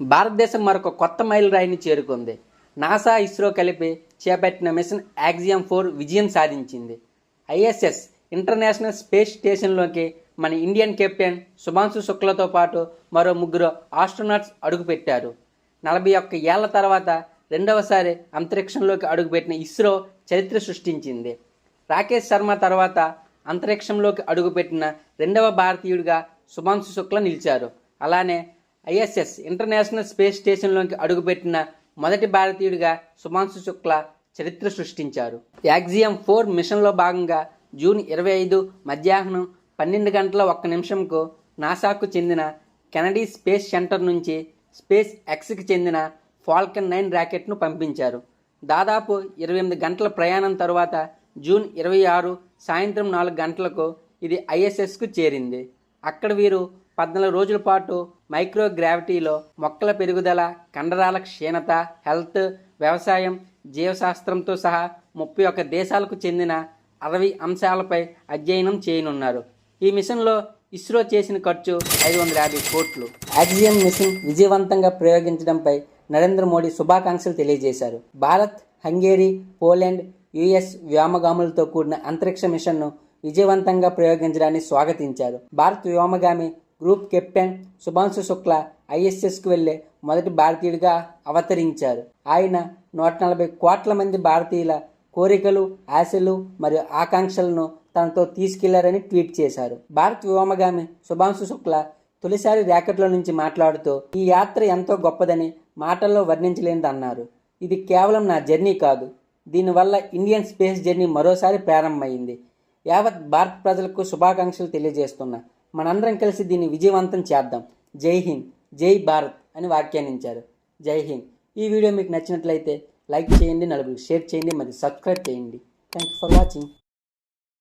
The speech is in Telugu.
భారతదేశం మరొక కొత్త మైలురాయిని చేరుకుంది. నాసా ఇస్రో కలిపి చేపట్టిన మిషన్ యాక్సియం ఫోర్ విజయం సాధించింది. ఐఎస్ఎస్ ఇంటర్నేషనల్ స్పేస్ స్టేషన్లోకి మన ఇండియన్ కెప్టెన్ శుభాంశు శుక్లతో పాటు మరో ముగ్గురు ఆస్ట్రోనాట్స్ అడుగుపెట్టారు. నలభై ఒక్క ఏళ్ళ తర్వాత రెండవసారి అంతరిక్షంలోకి అడుగుపెట్టిన ఇస్రో చరిత్ర సృష్టించింది. రాకేష్ శర్మ తర్వాత అంతరిక్షంలోకి అడుగుపెట్టిన రెండవ భారతీయుడిగా శుభాంశు శుక్ల నిలిచారు. అలానే ఐఎస్ఎస్ ఇంటర్నేషనల్ స్పేస్ స్టేషన్లోకి అడుగుపెట్టిన మొదటి భారతీయుడిగా శుభాంశు శుక్ల చరిత్ర సృష్టించారు. యాక్సియం ఫోర్ మిషన్లో భాగంగా జూన్ ఇరవై ఐదు మధ్యాహ్నం పన్నెండు గంటల ఒక్క నిమిషంకు నాసాకు చెందిన కెనడీ స్పేస్ సెంటర్ నుంచి స్పేస్ ఎక్స్కి చెందిన ఫాల్కన్ నైన్ ర్యాకెట్ను పంపించారు. దాదాపు ఇరవై ఎనిమిది గంటల ప్రయాణం తరువాత జూన్ ఇరవై ఆరు సాయంత్రం నాలుగు గంటలకు ఇది ఐఎస్ఎస్కు చేరింది. అక్కడ వీరు పద్నాలుగు రోజుల పాటు మైక్రో గ్రావిటీలో మొక్కల పెరుగుదల కండరాల క్షీణత హెల్త్ వ్యవసాయం జీవశాస్త్రంతో సహా ముప్పై ఒక్క దేశాలకు చెందిన అరవై అంశాలపై అధ్యయనం చేయనున్నారు. ఈ మిషన్లో ఇస్రో చేసిన ఖర్చు ఐదు వందల యాభై కోట్లు. ఆక్సిజన్ మిషన్ విజయవంతంగా ప్రయోగించడంపై నరేంద్ర మోడీ శుభాకాంక్షలు తెలియజేశారు. భారత్ హంగేరీ పోలాండ్ యుఎస్ వ్యోమగాములతో కూడిన అంతరిక్ష మిషన్ను విజయవంతంగా ప్రయోగించడాన్ని స్వాగతించారు. భారత్ వ్యోమగామి గ్రూప్ కెప్టెన్ శుభాంశు శుక్ల ఐఎస్ఎస్కు వెళ్ళే మొదటి భారతీయుడిగా అవతరించారు. ఆయన నూట నలభై కోట్ల మంది భారతీయుల కోరికలు ఆశలు మరియు ఆకాంక్షలను తనతో తీసుకెళ్ళారని ట్వీట్ చేశారు. భారత్ వ్యోమగామి శుభాంశు శుక్ల తొలిసారి ర్యాకెట్లో నుంచి మాట్లాడుతూ ఈ యాత్ర ఎంతో గొప్పదని మాటల్లో వర్ణించలేనిది అన్నారు ఇది కేవలం నా జర్నీ కాదు. దీనివల్ల ఇండియన్ స్పేస్ జర్నీ మరోసారి ప్రారంభమైంది. యావత్ భారత ప్రజలకు శుభాకాంక్షలు తెలియజేస్తున్నా. మనందరం కలిసి దీన్ని విజయవంతం చేద్దాం. జై హింద్ జై భారత్ అని వ్యాఖ్యానించారు. జై హింద్. ఈ వీడియో మీకు నచ్చినట్లయితే లైక్ చేయండి నలుగురికి షేర్ చేయండి మరియు సబ్స్క్రైబ్ చేయండి. Thank you for watching